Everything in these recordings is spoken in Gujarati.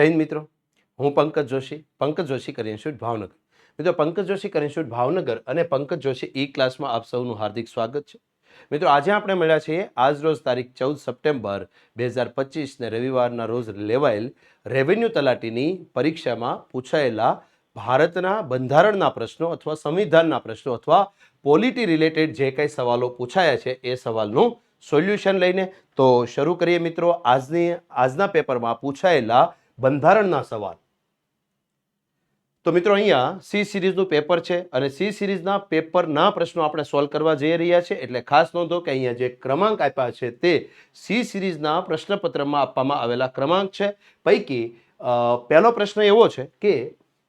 હિન્દ મિત્રો. હું પંકજ જોશી. પંકજ જોશી કરી ઇન્સ્ટિટ્યૂટ ભાવનગર. મિત્રો, પંકજ જોશી કરી ઇન્સ્ટિટ્યૂટ ભાવનગર અને પંકજ જોશી ઈ ક્લાસમાં આપ સૌનું હાર્દિક સ્વાગત છે. મિત્રો, આજે આપણે મળ્યા છીએ આજ રોજ તારીખ ચૌદ સપ્ટેમ્બર બે હજાર પચીસને રવિવારના રોજ લેવાયેલ રેવન્યુ તલાટીની પરીક્ષામાં પૂછાયેલા ભારતના બંધારણના પ્રશ્નો અથવા સંવિધાનના પ્રશ્નો અથવા પોલિટી રિલેટેડ જે કંઈ સવાલો પૂછાયા છે એ સવાલનું સોલ્યુશન લઈને તો શરૂ કરીએ મિત્રો. આજની, આજના પેપરમાં પૂછાયેલા બંધારણના સવાલ. તો મિત્રો અહીંયા સી સિરીઝનું પેપર છે અને સી સિરીઝના પેપરના પ્રશ્નો આપણે સોલ્વ કરવા જઈ રહ્યા છે. એટલે ખાસ નોંધો કે અહીંયા જે ક્રમાંક આપ્યા છે તે સી સિરીઝના પ્રશ્નપત્રમાં આપવામાં આવેલા ક્રમાંક છે. પૈકી પહેલો પ્રશ્ન એવો છે કે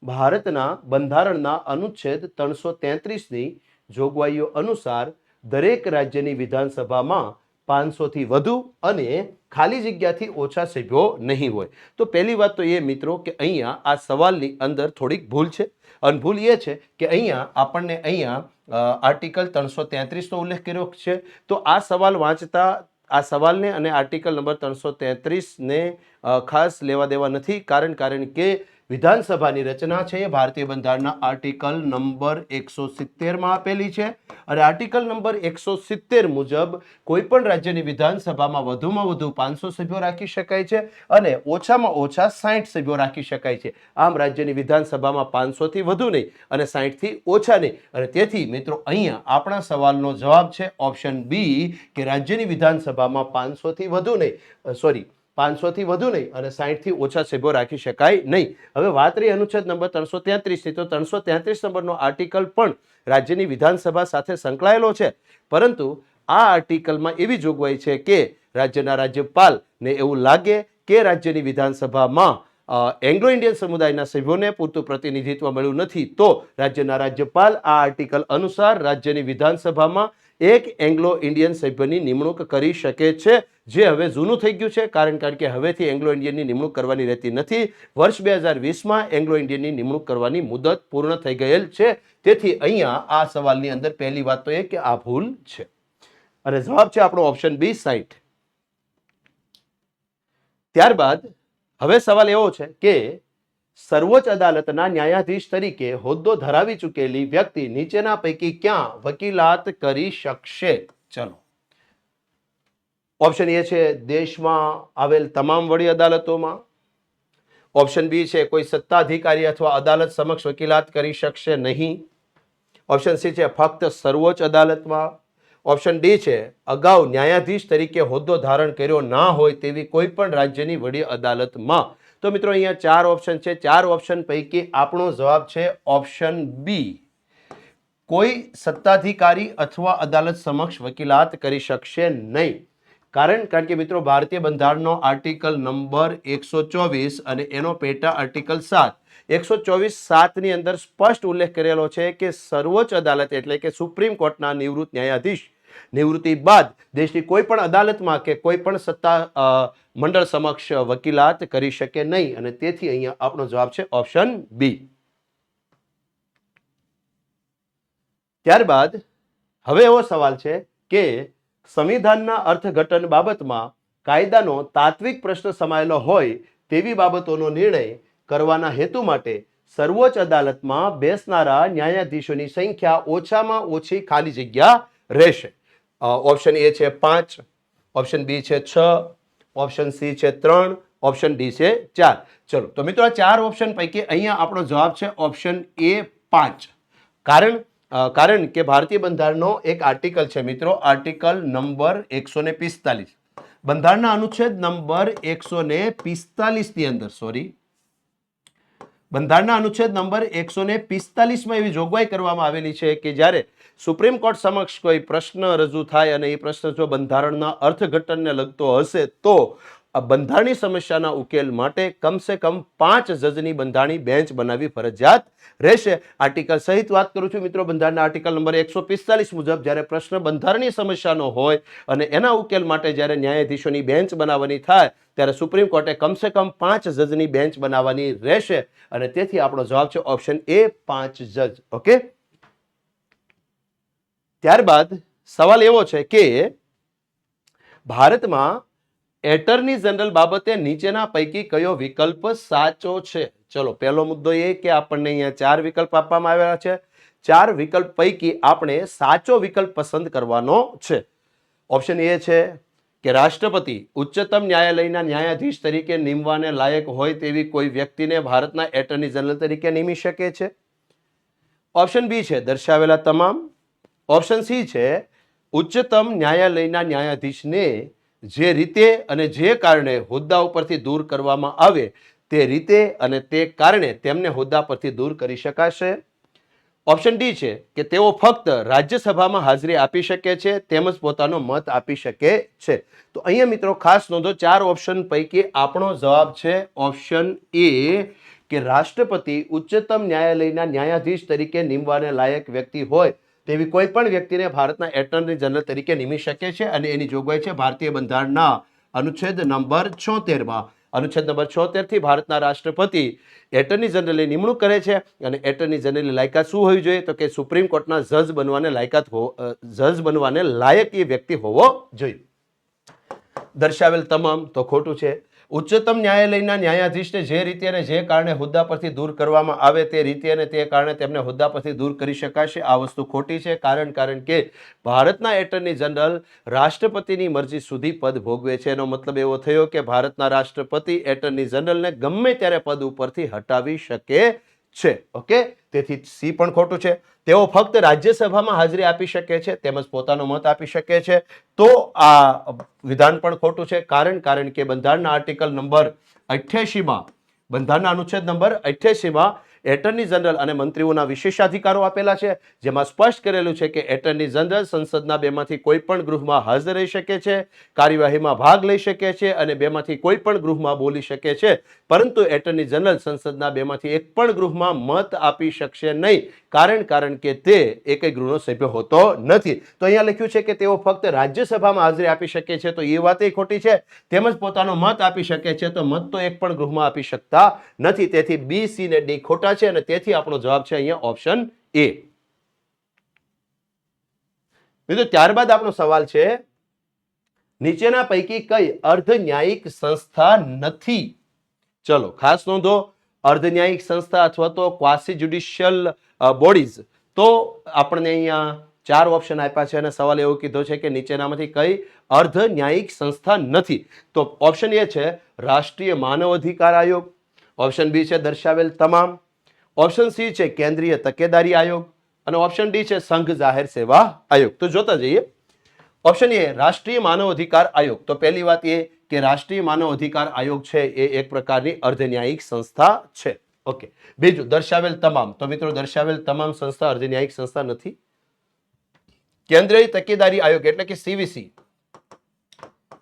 ભારતના બંધારણના અનુચ્છેદ ત્રણસો તેત્રીસની જોગવાઈઓ અનુસાર દરેક રાજ્યની વિધાનસભામાં પાંચસોથી વધુ અને ખાલી જગ્યાથી ઓછા સભ્યો નહીં હોય. તો પહેલી વાત તો એ મિત્રો કે અહીંયા આ સવાલની અંદર થોડીક ભૂલ છે. અને ભૂલ એ છે કે અહીંયા આપણને અહીંયા આર્ટિકલ ત્રણસો તેત્રીસનો ઉલ્લેખ કર્યો છે. તો આ સવાલ વાંચતા, આ સવાલને અને આર્ટિકલ નંબર ત્રણસો તેત્રીસને ખાસ લેવા દેવા નથી. કારણ કારણ કે વિધાનસભાની રચના છે. એ ભારતીય બંધારણના આર્ટિકલ નંબર એકસો સિત્તેરમાં આપેલી છે. અને આર્ટિકલ નંબર એકસો સિત્તેર મુજબ કોઈ પણ રાજ્યની વિધાનસભામાં વધુમાં વધુ પાંચસો સભ્યો રાખી શકાય છે અને ઓછામાં ઓછા સાઠ સભ્યો રાખી શકાય છે. આમ રાજ્યની વિધાનસભામાં પાંચસોથી વધુ નહીં અને સાઠથી ઓછા નહીં. અને તેથી મિત્રો અહીંયા આપણા સવાલનો જવાબ છે ઓપ્શન બી કે રાજ્યની વિધાનસભામાં પાંચસોથી વધુ નહીં. સોરી પાંચસોથી વધુ નહીં અને સાહીઠથી ઓછા સભ્યો રાખી શકાય નહીં. હવે વાત રહી અનુચ્છેદ નંબર ત્રણસો તેત્રીસની, તો ત્રણસો તેત્રીસ નંબરનો આર્ટિકલ પણ રાજ્યની વિધાનસભા સાથે સંકળાયેલો છે. પરંતુ આ આર્ટિકલમાં એવી જોગવાઈ છે કે રાજ્યના રાજ્યપાલને એવું લાગે કે રાજ્યની વિધાનસભામાં એંગ્લો ઇન્ડિયન સમુદાયના સભ્યોને પૂરતું પ્રતિનિધિત્વ મળ્યું નથી. તો રાજ્યના રાજ્યપાલ આ આર્ટિકલ અનુસાર રાજ્યની વિધાનસભામાં એક એંગ્લો ઇન્ડિયન સભ્યની નિમણૂક કરી શકે છે, જે હવે જૂનું થઈ ગયું છે, કારણ કારણ કે હવેથી એંગ્લો ઇન્ડિયનની નિમણૂક કરવાની રહેતી નથી. વર્ષ બે હજાર વીસમાં એંગ્લો ઇન્ડિયનની નિમણૂક કરવાની મુદત પૂર્ણ થઈ ગયેલ છે. તેથી અહીંયા આ સવાલની અંદર પહેલી વાત તો એ કે આ ભૂલ છે. અને જવાબ છે આપણો ઓપ્શન બી સાઈઠ. ત્યારબાદ હવે સવાલ એવો છે કે સર્વોચ્ચ અદાલતના ન્યાયાધીશ તરીકે હોદ્દો ધરાવી ચૂકેલી વ્યક્તિ નીચેના પૈકી ક્યાં વકીલાત કરી શકશે? ચલો. ઓપ્શન એ છે, દેશમાં આવેલ તમામ વડી અદાલતોમાં. ઓપ્શન બી છે, કોઈ સત્તાધિકારી અથવા અદાલત સમક્ષ વકીલાત કરી શકશે નહીં. ઓપ્શન સી છે, ફક્ત સર્વોચ્ચ અદાલતમાં. ઓપ્શન ડી છે, અગાઉ ન્યાયાધીશ તરીકે હોદ્દો ધારણ કર્યો ના હોય તેવી કોઈ પણ રાજ્યની વડી અદાલતમાં. તો મિત્રો અહીંયા ચાર ઓપ્શન છે. ચાર ઓપ્શન પૈકી આપણો જવાબ છે ઓપ્શન બી કોઈ સત્તાધિકારી અથવા અદાલત સમક્ષ વકીલાત કરી શકશે નહીં. કારણ કારણ કે મિત્રો ભારતીય બંધારણનો આર્ટિકલ નંબર એકસો ચોવીસ અને એનો પેટા આર્ટિકલ સાત. એકસો ચોવીસ સાતની અંદર સ્પષ્ટ ઉલ્લેખ કરેલો છે કે સર્વોચ્ચ અદાલત એટલે કે સુપ્રીમ કોર્ટના નિવૃત્ત ન્યાયાધીશ નિવૃત્તિ બાદ દેશની કોઈ પણ અદાલતમાં કે કોઈ પણ સત્તા મંડળ સમક્ષ વકીલાત કરી શકે નહીં અને તેથી અહીંયા આપણો જવાબ છે ઓપ્શન બી. ત્યારબાદ હવે એવો સવાલ છે કે સંવિધાનના અર્થઘટન બાબતમાં કાયદાનો તાત્વિક પ્રશ્ન સમાયેલો હોય તેવી બાબતોનો નિર્ણય કરવાના હેતુ માટે સર્વોચ્ચ અદાલતમાં બેસનારા ન્યાયાધીશોની સંખ્યા ઓછામાં ઓછી ખાલી જગ્યા રહેશે. ઓપ્શન એ છે પાંચ ઓપ્શન બી છે છ ઓપ્શન સી છે ત્રણ ઓપ્શન ડી છે ચાર. ચલો, તો મિત્રો આ ચાર ઓપ્શન પૈકી અહીંયા આપણો જવાબ છે ઓપ્શન એ પાંચ. કારણ કારણ કે ભારતીય બંધારણનો એક આર્ટિકલ છે મિત્રો આર્ટિકલ નંબર એકસો ને પિસ્તાલીસ. બંધારણના અનુચ્છેદ નંબર એકસો ને પિસ્તાલીસની અંદર સોરી બંધારણના અનુચ્છેદ નંબર એકસો ને પિસ્તાલીસમાં એવી જોગવાઈ કરવામાં આવેલી છે કે જ્યારે સુપ્રીમ કોર્ટ સમક્ષ કોઈ પ્રશ્ન રજૂ થાય અને એ પ્રશ્ન જો બંધારણના અર્થઘટનને લગતો હશે, તો આ બંધારણી સમસ્યાના ઉકેલ માટે કમસે કમ પાંચ જજની બંધારણી બેન્ચ બનાવી ફરજિયાત રહેશે. આર્ટિકલ સહિત વાત કરું છું મિત્રો, બંધારણના આર્ટિકલ નંબર એકસો પિસ્તાલીસ મુજબ જ્યારે પ્રશ્ન બંધારણીય સમસ્યાનો હોય અને એના ઉકેલ માટે જ્યારે ન્યાયાધીશોની બેન્ચ બનાવવાની થાય, ત્યારે સુપ્રીમ કોર્ટે કમસે કમ પાંચ જજની બેન્ચ બનાવવાની રહેશે. અને તેથી આપણો જવાબ છે ઓપ્શન એ પાંચ જજ. ઓકે? ત્યારબાદ સવાલ એવો છે કે ભારતમાં એટર્ની જનરલ બાબતે નીચેના પૈકી કયો વિકલ્પ સાચો છે? ચલો, પહેલો મુદ્દો એ કે આપણને અહીંયા ચાર વિકલ્પ આપવામાં આવેલા છે. ચાર વિકલ્પ પૈકી આપણે સાચો વિકલ્પ પસંદ કરવાનો છે. ઓપ્શન એ છે કે રાષ્ટ્રપતિ ઉચ્ચતમ ન્યાયાલયના ન્યાયાધીશ તરીકે નિમવાને લાયક હોય તેવી કોઈ વ્યક્તિને ભારતના એટર્ની જનરલ તરીકે નિમી શકે છે. ઓપ્શન બી છે, દર્શાવેલા તમામ ઓપ્શન સી છે, ઉચ્ચતમ ન્યાયાલયના ન્યાયાધીશને જે રીતે અને જે કારણે હોદ્દા ઉપરથી દૂર કરવામાં આવે તે રીતે અને તે કારણે તેમને હોદ્દા પરથી દૂર કરી શકાશે. ઓપ્શન ડી છે કે તેઓ ફક્ત રાજ્યસભામાં હાજરી આપી શકે છે, તેમજ પોતાનો મત આપી શકે છે. તો અહીંયા મિત્રો ખાસ નોંધો, ચાર ઓપ્શન પૈકી આપણો જવાબ છે ઓપ્શન એ કે રાષ્ટ્રપતિ ઉચ્ચતમ ન્યાયાલયના ન્યાયાધીશ તરીકે નિમવાને લાયક વ્યક્તિ હોય તેવી કોઈ પણ વ્યક્તિને ભારતના એટર્ની જનરલ તરીકે નિમી શકે છે અને એની જોગવાઈ છે ભારતીય બંધારણના અનુચ્છેદ નંબર છોતેરમાં. અનુચ્છેદ નંબર છોતેરથી ભારતના રાષ્ટ્રપતિ એટર્ની જનરલની નિમણૂક કરે છે અને એટર્ની જનરલની લાયકાત શું હોવી જોઈએ? તો કે સુપ્રીમ કોર્ટના જજ બનવાને લાયકાત હો જજ બનવાને લાયક એ વ્યક્તિ હોવો જોઈએ. દર્શાવેલ તમામ તો ખોટું છે. ઉચ્ચતમ ન્યાયાલયના ન્યાયાધીશને જે રીતે અને જે કારણે હોદ્દા પરથી દૂર કરવામાં આવે તે રીતે અને તે કારણે તેમને હોદ્દા પરથી દૂર કરી શકાશે. આ વસ્તુ ખોટી છે, કારણ કારણ કે ભારતના એટર્ની જનરલ રાષ્ટ્રપતિની મરજી સુધી પદ ભોગવે છે. એનો મતલબ એવો થયો કે ભારતના રાષ્ટ્રપતિ એટર્ની જનરલને ગમે ત્યારે પદ ઉપરથી હટાવી શકે છે, ઓકે? તેથી સી પણ ખોટું છે. તેઓ ફક્ત રાજ્યસભામાં હાજરી આપી શકે છે, તેમજ પોતાનો મત આપી શકે છે. તો આ વિધાન પણ ખોટું છે. કારણ કારણ કે બંધારણના આર્ટિકલ નંબર અઠ્યાસીમાં બંધારણના અનુચ્છેદ નંબર અઠ્યાસીમાં એટર્ની જનરલ અને મંત્રીઓના વિશેષાધિકારો આપેલા છે, જેમાં સ્પષ્ટ કરેલું છે કે એટર્ની જનરલ સંસદના બેમાંથી કોઈ પણ ગૃહમાં હાજર રહી શકે છે, કાર્યવાહીમાં ભાગ લઈ શકે છે અને બેમાંથી કોઈ પણ ગૃહમાં બોલી શકે છે. પરંતુ એટર્ની જનરલ સંસદના બેમાંથી એક પણ ગૃહમાં મત આપી શકશે નહીં. કારણ કારણ કે તે એકય ગૃહનો સભ્ય હોતો નથી. તો અહીંયા લખ્યું છે કે તેઓ ફક્ત રાજ્યસભામાં હાજરી આપી શકે છે, તો એ વાત એ ખોટી છે. તેમજ પોતાનો મત આપી શકે છે, તો મત તો એક પણ ગૃહમાં આપી શકતા નથી. તેથી બી સી ને ડી ખોટા છે અને તેથી આપણો જવાબ છે અહીંયા ઓપ્શન એ મિત્રો, ત્યારબાદ આપણો સવાલ છે, નીચેના પૈકી કઈ અર્ધ ન્યાયિક સંસ્થા નથી? ચલો, ખાસ નોંધો અર્ધ ન્યાયિક સંસ્થા અથવા તો ક્વાસી જ્યુડિશિયલ બોડીઝ તો આપણને અહીંયા ચાર ઓપ્શન આપ્યા છે અને સવાલ એવો કીધો છે કે નીચેનામાંથી કઈ અર્ધ ન્યાયિક સંસ્થા નથી. તો ઓપ્શન એ છે રાષ્ટ્રીય માનવ અધિકાર આયોગ. ઓપ્શન બી છે દર્શાવેલ તમામ. ઓપ્શન સી છે કેન્દ્રીય તકેદારી આયોગ. અને ઓપ્શન ડી છે સંઘ જાહેર સેવા આયોગ. તો જોતા જઈએ. ઓપ્શન એ રાષ્ટ્રીય માનવ અધિકાર આયોગ. તો પહેલી વાત એ કે રાષ્ટ્રીય માનવ અધિકાર આયોગ છે એ એક પ્રકારની અર્ધન્યાયિક સંસ્થા છે. ઓકે. બીજું, દર્શાવેલ તમામ. તો મિત્રો, દર્શાવેલ તમામ સંસ્થા અર્ધન્યાયિક સંસ્થા નથી. કેન્દ્રીય તકેદારી આયોગ એટલે કે સીવીસી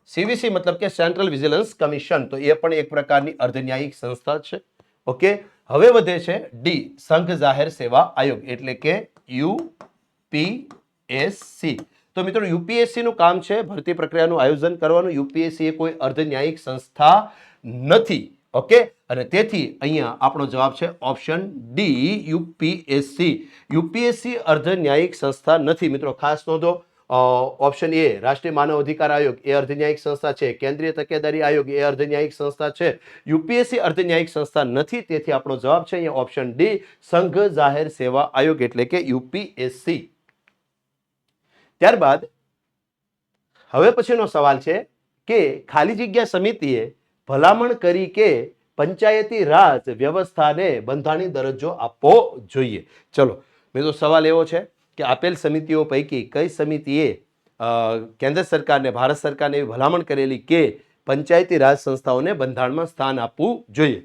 સીવીસી મતલબ કે સેન્ટ્રલ વિજિલન્સ કમિશન તો એ પણ એક પ્રકારની અર્ધન્યાયિક સંસ્થા છે. ઓકે. હવે વધે છે ડી સંઘ જાહેર સેવા આયોગ એટલે કે યુપીએસસી તો મિત્રો યુપીએસસીનું કામ છે, ભરતી પ્રક્રિયાનું આયોજન કરવાનું. યુપીએસસી એ કોઈ અર્ધન્યાયિક સંસ્થા નથી, ઓકે? અને તેથી અહીંયા આપણો જવાબ છે ઓપ્શન ડી, યુપીએસસી. યુપીએસસી અર્ધન્યાયિક સંસ્થા નથી. મિત્રો, ખાસ નોંધો ઓપ્શન એ, રાષ્ટ્રીય માનવ અધિકાર આયોગ એ અર્ધન્યાયિક સંસ્થા છે. કેન્દ્રીય તકેદારી આયોગ એ અર્ધન્યાયિક સંસ્થા છે. યુપીએસસી અર્ધન્યાયિક સંસ્થા નથી. તેથી આપણો જવાબ છે અહીંયા ઓપ્શન ડી, સંઘ જાહેર સેવા આયોગ, એટલે કે યુપીએસસી. ત્યારબાદ હવે પછીનો સવાલ છે કે ખાલી જગ્યા સમિતિએ ભલામણ કરી કે પંચાયતી રાજ વ્યવસ્થાને બંધારણીય દરજ્જો આપવો જોઈએ? ચલો, મિત્રો, સવાલ એવો છે કે આપેલ સમિતિઓ પૈકી કઈ સમિતિએ કેન્દ્ર સરકારને, ભારત સરકારને એવી ભલામણ કરેલી કે પંચાયતી રાજ સંસ્થાઓને બંધારણમાં સ્થાન આપવું જોઈએ?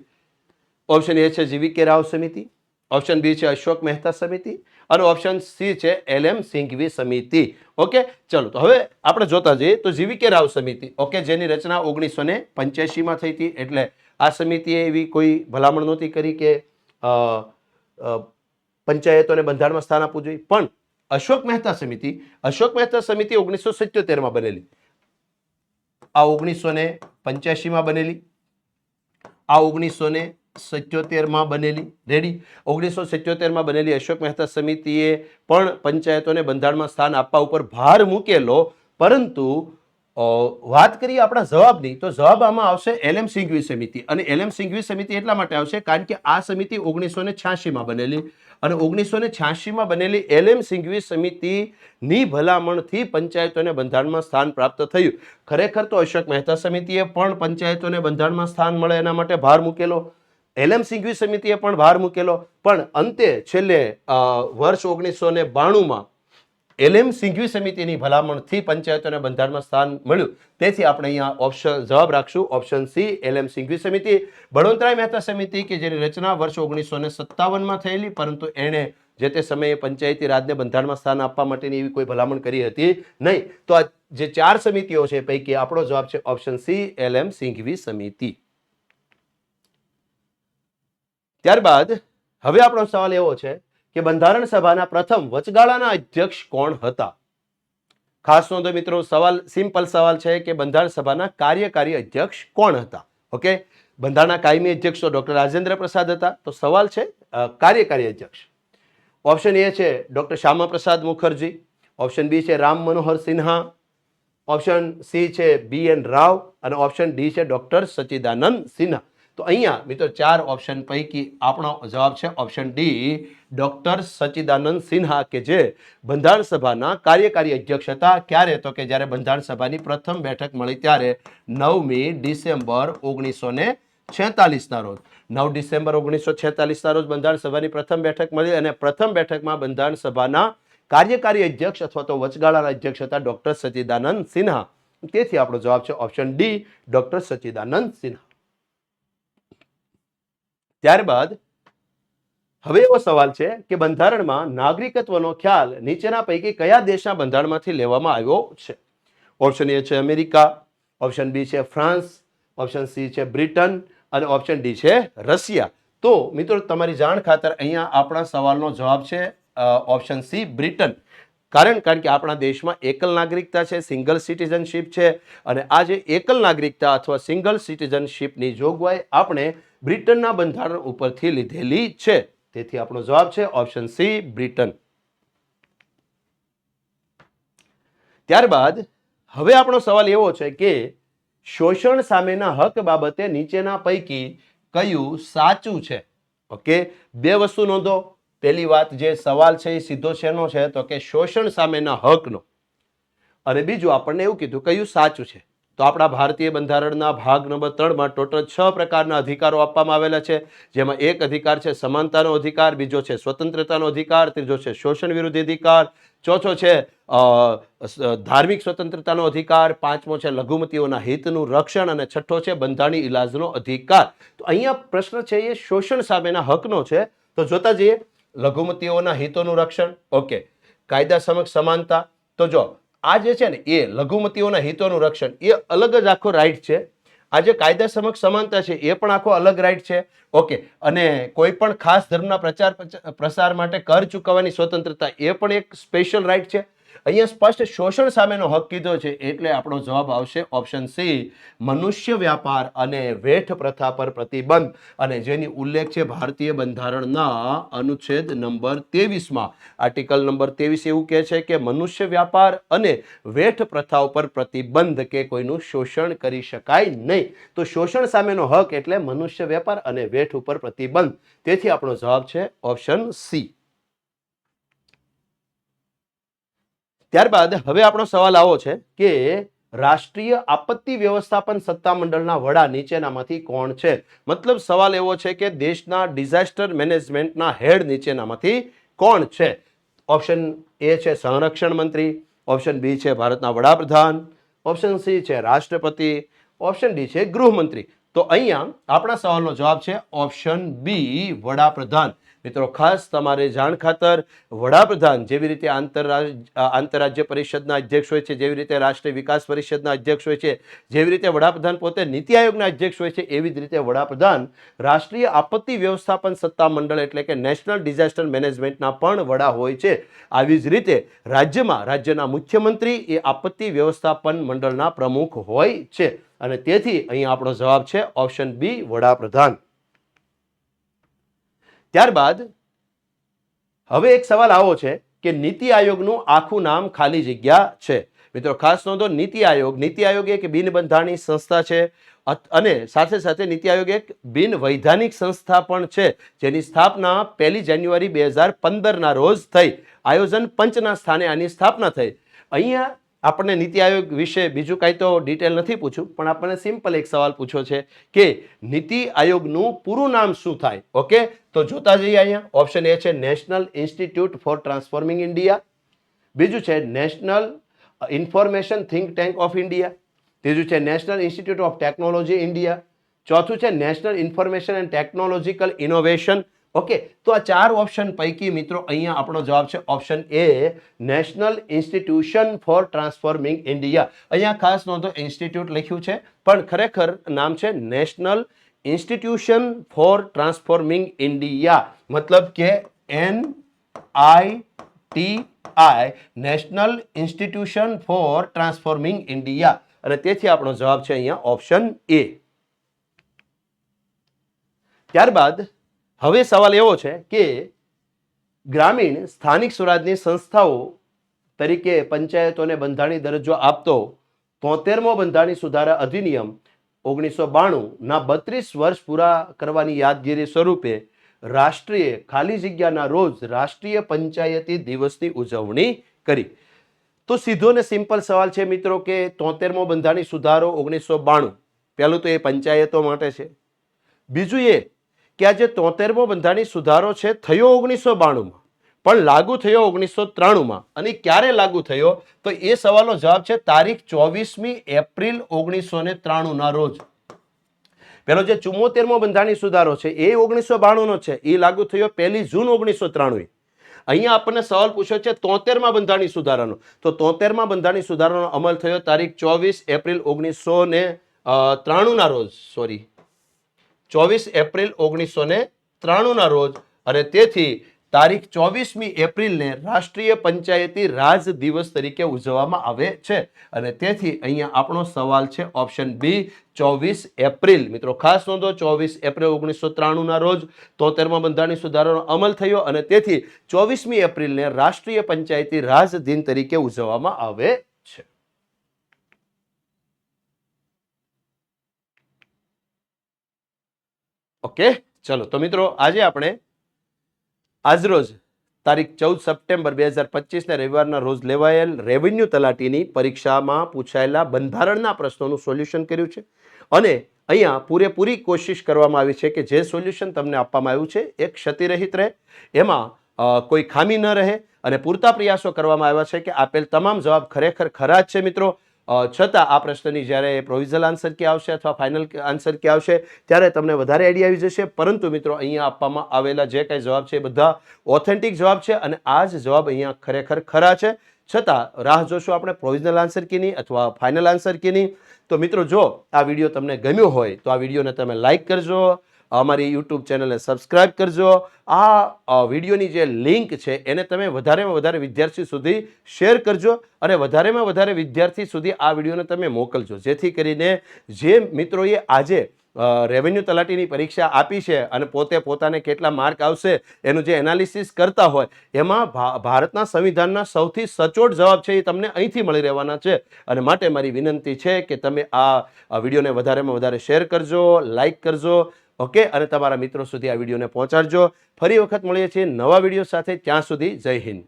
ઓપ્શન એ છે જીવી કે રાવ સમિતિ ઓપ્શન બી છે અશોક મહેતા સમિતિ અને ઓપ્શન સી છે એલ એમ સિંઘવી સમિતિ ઓકે ચલો, તો હવે આપણે જોતા જઈએ તો જીવી કે રાવ સમિતિ ઓકે જેની રચના ઓગણીસો ને પંચ્યાસીમાં થઈ હતી. એટલે આ સમિતિએ એવી કોઈ ભલામણ નહોતી કરી કે પંચાયતોને બંધારણમાં સ્થાન આપવું જોઈએ. પણ અશોક મહેતા સમિતિ અશોક મહેતા સમિતિ ઓગણીસો સિત્યોતેરમાં બનેલી. આ ઓગણીસો ને પંચ્યાસીમાં બનેલી. આ ઓગણીસો ને સિત્યોતેરમાં બનેલી. રેડી ઓગણીસો સિત્યોતેરમાં બનેલી અશોક મહેતા સમિતિએ પણ પંચાયતોને બંધારણમાં સ્થાન આપવા ઉપર ભાર મૂકેલો. પરંતુ વાત કરીએ આપણા જવાબની, તો જવાબ આમાં આવશે એલએમ સિંઘવી સમિતિ. અને એલએમ સિંઘવી સમિતિ એટલા માટે આવશે કારણ કે આ સમિતિ ઓગણીસો ને છ્યાસીમાં બનેલી. અને ઓગણીસો ને છ્યાસીમાં બનેલી એલએમ સિંઘવી સમિતિની ભલામણથી પંચાયતોને બંધારણમાં સ્થાન પ્રાપ્ત થયું. ખરેખર તો અશોક મહેતા સમિતિએ પણ પંચાયતોને બંધારણમાં સ્થાન મળે એના માટે ભાર મૂકેલો. એલએમ સિંઘવી સમિતિએ પણ ભાર મૂકેલો. પણ અંતે છેલ્લે વર્ષ ઓગણીસો ને બાણુંમાં એલએમ સિંઘવી સમિતિની ભલામણથી પંચાયતોને બંધારણમાં સ્થાન મળ્યું. તેથી આપણે અહીંયા ઓપ્શન, જવાબ રાખશું. ઓપ્શન સી એલએમ સિંઘવી સમિતિ. બળવંતરાય મહેતા સમિતિ કે જેની રચના વર્ષ ઓગણીસો ને સત્તાવનમાં થયેલી, પરંતુ એણે જે તે સમયે પંચાયતી રાજને બંધારણમાં સ્થાન આપવા માટેની એવી કોઈ ભલામણ કરી હતી નહીં. તો આ જે ચાર સમિતિઓ છે પૈકી આપણો જવાબ છે ઓપ્શન સી એલએમ સિંઘવી સમિતિ. ત્યારબાદ હવે આપણો સવાલ એવો છે કે બંધારણ સભાના પ્રથમ વચગાળાના અધ્યક્ષ કોણ હતા? ખાસ નોંધો મિત્રો, સવાલ, સિમ્પલ સવાલ છે કે બંધારણ સભાના કાર્યકારી અધ્યક્ષ કોણ હતા? ઓકે? બંધારણના કાયમી અધ્યક્ષ ડોક્ટર રાજેન્દ્ર પ્રસાદ હતા. તો સવાલ છે કાર્યકારી અધ્યક્ષ. ઓપ્શન એ છે doctor Shyama Prasad Mukherjee. Option B છે રામ મનોહર સિન્હા. ઓપ્શન સી છે બી એન રાવ. અને ઓપ્શન ડી છે ડોક્ટર સચ્ચિદાનંદ સિન્હા. તો અહીંયા મિત્રો ચાર ઓપ્શન પૈકી આપણો જવાબ છે option D doctor Sachchidanand Sinha કે જે બંધારણ સભાના કાર્યકારી અધ્યક્ષ હતા. ક્યારે? તો કે જ્યારે બંધારણ સભાની પ્રથમ બેઠક મળી ત્યારે નવમી ડિસેમ્બર ઓગણીસો ને છેતાલીસના રોજ. નવ ડિસેમ્બર ઓગણીસો છેતાલીસના રોજ બંધારણ સભાની પ્રથમ બેઠક મળી અને પ્રથમ બેઠકમાં બંધારણ સભાના કાર્યકારી અધ્યક્ષ અથવા તો વચગાળાના અધ્યક્ષ હતા ડોક્ટર સચિદાનંદ સિન્હા. તેથી આપણો જવાબ છે option D doctor Sachchidanand Sinha. ત્યારબાદ હવે એવો સવાલ છે કે બંધારણમાં નાગરિકત્વનો ખ્યાલ નીચેના પૈકી કયા દેશના બંધારણમાંથી લેવામાં આવ્યો છે? ઓપ્શન એ છે અમેરિકા ઓપ્શન બી છે ફ્રાન્સ ઓપ્શન સી છે બ્રિટન અને ઓપ્શન ડી છે રશિયા. તો મિત્રો, તમારી જાણ ખાતર અહીંયા આપણા સવાલનો જવાબ છે ઓપ્શન સી બ્રિટન. કારણ કારણ કે આપણા દેશમાં એકલ નાગરિકતા છે સિંગલ સિટીઝનશીપ છે અને આ જે એકલ નાગરિકતા અથવા સિંગલ સિટીઝનશીપની જોગવાઈ આપણે બ્રિટનના બંધારણ ઉપરથી લીધેલી છે. તેથી આપણો જવાબ છે ઓપ્શન સી, બ્રિટન. ત્યારબાદ, હવે આપણો સવાલ એવો છે કે શોષણ સામેના હક બાબતે નીચેના પૈકી કયું સાચું છે? ઓકે, બે વસ્તુ નોંધો. પહેલી વાત જે સવાલ છે એ સીધો શેનો છે? તો કે શોષણ સામેના હકનો. અને બીજું, આપણને એવું કીધું કયું સાચું છે? તો આપણા ભારતીય બંધારણના ભાગ નંબર ત્રણમાં ટોટલ છ પ્રકારના અધિકારો આપવામાં આવેલા છે. જેમાં એક અધિકાર છે સમાનતાનો અધિકાર, બીજો છે સ્વતંત્રતાનો અધિકાર, ત્રીજો છે શોષણ વિરુદ્ધ અધિકાર, ચોથો છે ધાર્મિક સ્વતંત્રતાનો અધિકાર, પાંચમો છે લઘુમતીઓના હિતનું રક્ષણ અને છઠ્ઠો છે બંધારણી ઇલાજનો અધિકાર. તો અહીંયા પ્રશ્ન છે એ શોષણ સામેના હકનો છે. તો જોતા જઈએ, લઘુમતીઓના હિતોનું રક્ષણ, ઓકે. કાયદા સમક્ષ સમાનતા, તો જો આ જે છે ને, એ લઘુમતીઓના હિતોનું રક્ષણ, એ અલગ જ આખો રાઈટ છે. આ જે કાયદા સમક્ષ સમાનતા છે, એ પણ આખો અલગ રાઈટ છે. ઓકે અને કોઈ પણ ખાસ ધર્મના પ્રચાર પ્રચ- પ્રસાર માટે કર ચૂકવવાની સ્વતંત્રતા એ પણ એક સ્પેશિયલ રાઈટ છે. અહીંયા સ્પષ્ટ શોષણ સામેનો હક કીધો છે એટલે આપણો જવાબ આવશે ઓપ્શન સી મનુષ્ય વ્યાપાર અને વેઠ પ્રથા પર પ્રતિબંધ. અને જેની ઉલ્લેખ છે ભારતીય બંધારણના અનુચ્છેદ નંબર તેવીસમાં આર્ટિકલ નંબર તેવીસ એવું કહે છે કે મનુષ્ય વ્યાપાર અને વેઠ પ્રથા ઉપર પ્રતિબંધ કે કોઈનું શોષણ કરી શકાય નહીં. તો શોષણ સામેનો હક એટલે મનુષ્ય વ્યાપાર અને વેઠ ઉપર પ્રતિબંધ. તેથી આપણો જવાબ છે ઓપ્શન સી ત્યારબાદ હવે આપણો સવાલ આવો છે કે રાષ્ટ્રીય આપત્તિ વ્યવસ્થાપન સત્તામંડળના વડા નીચેનામાંથી કોણ છે? મતલબ સવાલ એવો છે કે દેશના ડિઝાસ્ટર મેનેજમેન્ટના હેડ નીચેનામાંથી કોણ છે? ઓપ્શન એ છે સંરક્ષણ મંત્રી, ઓપ્શન બી છે ભારતના વડાપ્રધાન, ઓપ્શન સી છે રાષ્ટ્રપતિ, ઓપ્શન ડી છે ગૃહમંત્રી. તો અહીંયા આપણા સવાલનો જવાબ છે ઓપ્શન બી વડાપ્રધાન. મિત્રો, ખાસ તમારે જાણ ખાતર વડાપ્રધાન જેવી રીતે આંતરરાજ, આંતરરાજ્ય પરિષદના અધ્યક્ષ હોય છે, જેવી રીતે રાષ્ટ્રીય વિકાસ પરિષદના અધ્યક્ષ હોય છે, જેવી રીતે વડાપ્રધાન પોતે નીતિ આયોગના અધ્યક્ષ હોય છે, એવી જ રીતે વડાપ્રધાન રાષ્ટ્રીય આપત્તિ વ્યવસ્થાપન સત્તા મંડળ એટલે કે નેશનલ ડિઝાસ્ટર મેનેજમેન્ટના પણ વડા હોય છે. આવી જ રીતે રાજ્યમાં, રાજ્યના મુખ્યમંત્રી એ આપત્તિ વ્યવસ્થાપન મંડળના પ્રમુખ હોય છે. અને તેથી અહીં આપણો જવાબ છે ઓપ્શન બી, વડાપ્રધાન. ત્યારબાદ હવે એક સવાલ આવો છે કે નીતિ આયોગનું આખું નામ ખાલી જગ્યા છે. મિત્રો, ખાસ નોંધો, નીતિ આયોગ નીતિ આયોગ એક બિન બંધારણીય સંસ્થા છે. અને સાથે સાથે નીતિ આયોગ એક બિન વૈધાનિક સંસ્થા પણ છે. જેની સ્થાપના પહેલી જાન્યુઆરી બે હજાર પંદરના રોજ થઈ. આયોજન પંચના સ્થાને આની સ્થાપના થઈ. અહીંયા આપણને નીતિ આયોગ વિશે બીજું કાંઈ તો ડિટેલ નથી પૂછ્યું, પણ આપણને સિમ્પલ એક સવાલ પૂછ્યો છે કે નીતિ આયોગનું પૂરું નામ શું થાય? ઓકે તો જોતા જઈએ અહીંયા. ઓપ્શન એ છે national institute for transforming India બીજું છે national information think tank of India ત્રીજું છે national institute of technology India ચોથું છે national information and technological innovation okay તો આ ચાર ઓપ્શન પૈકી મિત્રો અહીંયા આપણો જવાબ છે option A national institution for transforming India અહીંયા ખાસ નોંધો ઇન્સ્ટિટ્યૂટ લખ્યું છે, પણ ખરેખર નામ છે national institution for transforming India મતલબ કે N I T I national institution for transforming India અને તેથી આપણો જવાબ છે અહીંયા ઓપ્શન એ ત્યારબાદ હવે સવાલ એવો છે કે ગ્રામીણ સ્થાનિક સ્વરાજની સંસ્થાઓ તરીકે પંચાયતોને બંધારણી દરજ્જો આપતો તોતેરમો બંધારણી સુધારા અધિનિયમ ઓગણીસો બાણુંના બત્રીસ વર્ષ પૂરા કરવાની યાદગીરી સ્વરૂપે રાષ્ટ્રીય ખાલી જગ્યાના રોજ રાષ્ટ્રીય પંચાયતી દિવસની ઉજવણી કરી. તો સીધો ને સિમ્પલ સવાલ છે મિત્રો કે તોતેરમો બંધારણી સુધારો ઓગણીસો બાણું. પહેલું તો એ પંચાયતો માટે છે. બીજું એ કે આ જે તોતેરમો બંધારણી સુધારો છે, થયો ઓગણીસો બાણુંમાં, પણ લાગુ થયો ઓગણીસો ત્રાણુંમાં. અને ક્યારે લાગુ થયો? તો એ સવાલનો જવાબ છે તારીખ ચોવીસમી એપ્રિલ ઓગણીસો ને ત્રાણુંના રોજ. પેલો જે ચુમ્મોતેરમો બંધારણી સુધારો છે, એ ઓગણીસો બાણુંનો છે, એ લાગુ થયો પહેલી જૂન ઓગણીસો ત્રાણું અહીંયા આપણને સવાલ પૂછ્યો છે તોતેરમાં બંધારણી સુધારાનો. તો તોતેરમાં બંધારણી સુધારાનો અમલ થયો તારીખ ચોવીસ એપ્રિલ ઓગણીસો ને ત્રાણુંના રોજ, સોરી. ચોવીસ એપ્રિલ ઓગણીસો ને ત્રાણુંના રોજ અને તેથી તારીખ ચોવીસમી એપ્રિલને રાષ્ટ્રીય પંચાયતી રાજ દિવસ તરીકે ઉજવવામાં આવે છે. અને તેથી અહીંયા આપણો સવાલ છે ઓપ્શન બી, ચોવીસ એપ્રિલ. મિત્રો, ખાસ નોંધો, ચોવીસ એપ્રિલ ઓગણીસો ત્રાણુંના રોજ તોતેરમાં બંધારણી સુધારાનો અમલ થયો અને તેથી ચોવીસમી એપ્રિલને રાષ્ટ્રીય પંચાયતી રાજ દિન તરીકે ઉજવવામાં આવે છે. ઓકે, ચલો, તો મિત્રો, આજે આપણે આજરોજ તારીખ ચૌદ સપ્ટેમ્બર બે હજાર પચીસને રવિવારના રોજ લેવાયેલ રેવન્યુ તલાટીની પરીક્ષામાં પૂછાયેલા બંધારણના પ્રશ્નોનું સોલ્યુશન કર્યું છે. અને અહીંયા પૂરેપૂરી કોશિશ કરવામાં આવી છે કે જે સોલ્યુશન તમને આપવામાં આવ્યું છે એ ક્ષતિરહિત રહે, એમાં કોઈ ખામી ન રહે અને પૂરતા પ્રયાસો કરવામાં આવ્યા છે કે આપેલ તમામ જવાબ ખરેખર ખરા જ છે મિત્રો. છતાં આ પ્રશ્નની જ્યારે પ્રોવિઝલ આન્સર કે આવશે અથવા ફાઇનલ આન્સર કે આવશે, ત્યારે તમને વધારે આઈડિયા આવી જશે. પરંતુ મિત્રો, અહીંયા આપવામાં આવેલા જે કાંઈ જવાબ છે એ બધા ઓથેન્ટિક જવાબ છે અને આ જ જવાબ અહીંયા ખરેખર ખરા છે. છતાં, રાહ જોશું આપણે પ્રોવિઝનલ આન્સર કીની અથવા ફાઇનલ આન્સર કીની. તો મિત્રો, જો આ વીડિયો તમને ગમ્યો હોય, તો આ વિડીયોને તમે લાઇક કરજો. અમારી યુટ્યુબ ચેનલને સબસ્ક્રાઇબ કરજો. આ વિડીયોની જે લિંક છે, એને તમે વધારેમાં વધારે વિદ્યાર્થી સુધી શેર કરજો અને વધારેમાં વધારે વિદ્યાર્થી સુધી આ વિડીયોને તમે મોકલજો. જેથી કરીને જે મિત્રોએ આજે રેવન્યુ તલાટીની પરીક્ષા આપી છે અને પોતે પોતાને કેટલા માર્ક આવશે એનું જે એનાલિસિસ કરતા હોય, એમાં ભારતના સંવિધાનના સૌથી સચોટ જવાબ છે એ તમને અહીંથી મળી રહેવાના છે. અને માટે મારી વિનંતી છે કે તમે આ વિડીયોને વધારેમાં વધારે શેર કરજો લાઇક કરજો ઓકે? અને તમારા મિત્રો સુધી આ વિડીયોને પહોંચાડજો. ફરી વખત મળીએ છીએ નવા વીડિયો સાથે. ત્યાં સુધી જય હિન્દ.